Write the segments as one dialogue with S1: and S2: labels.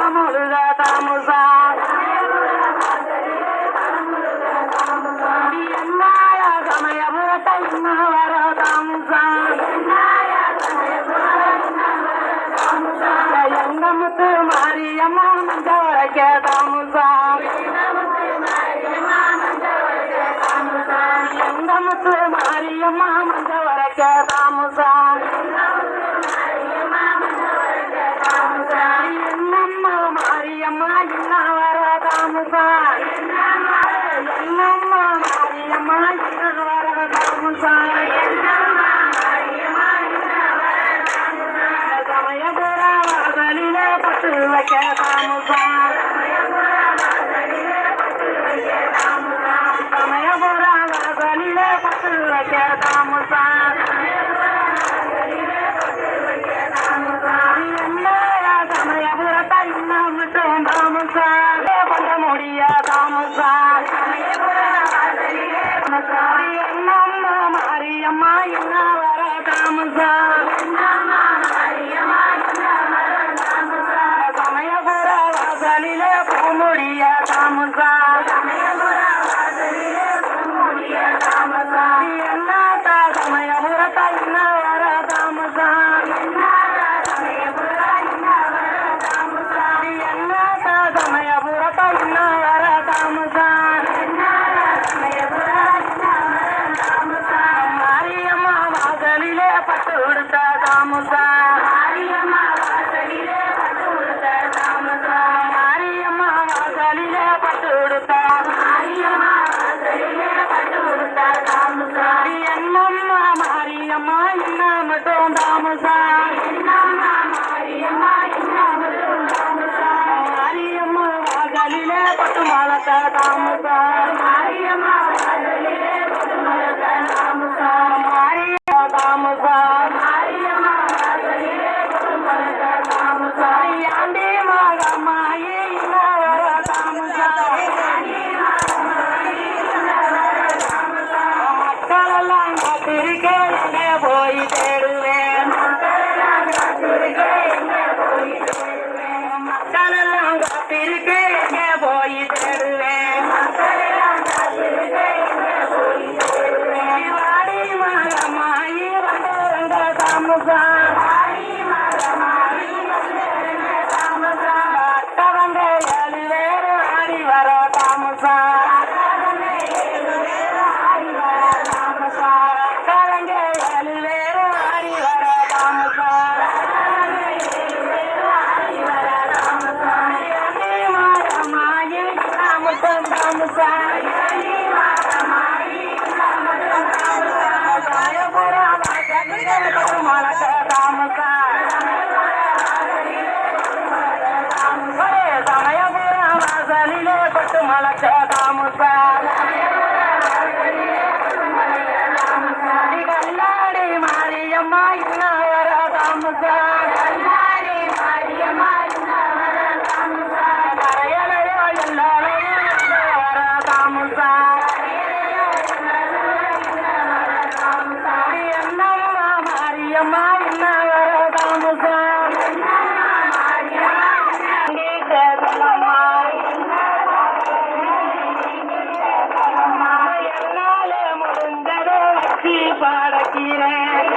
S1: தனமுருக தாமுசா என்னாய சமய மூத்த இன்ன வர தாமுசா எங்கமுத்து மாரியம்மா மஞ்ச வரைக்க சின்ன வரதாமுசா என்னம்மா மாரியம்மா சின்ன வரதாமுசா Namah தாமசா கல்லாடி மாரியம்மா இன்னும் வர தாமசா மாரியம்மா என்ன வர தாமசம் என்னால முடிந்ததை வச்சு பாடக்கிறேன்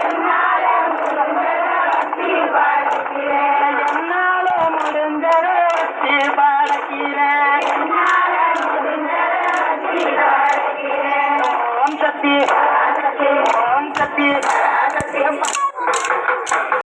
S1: என்னால முடிந்ததை வச்சு பாடக்கிறேன் ஓம் சக்தி.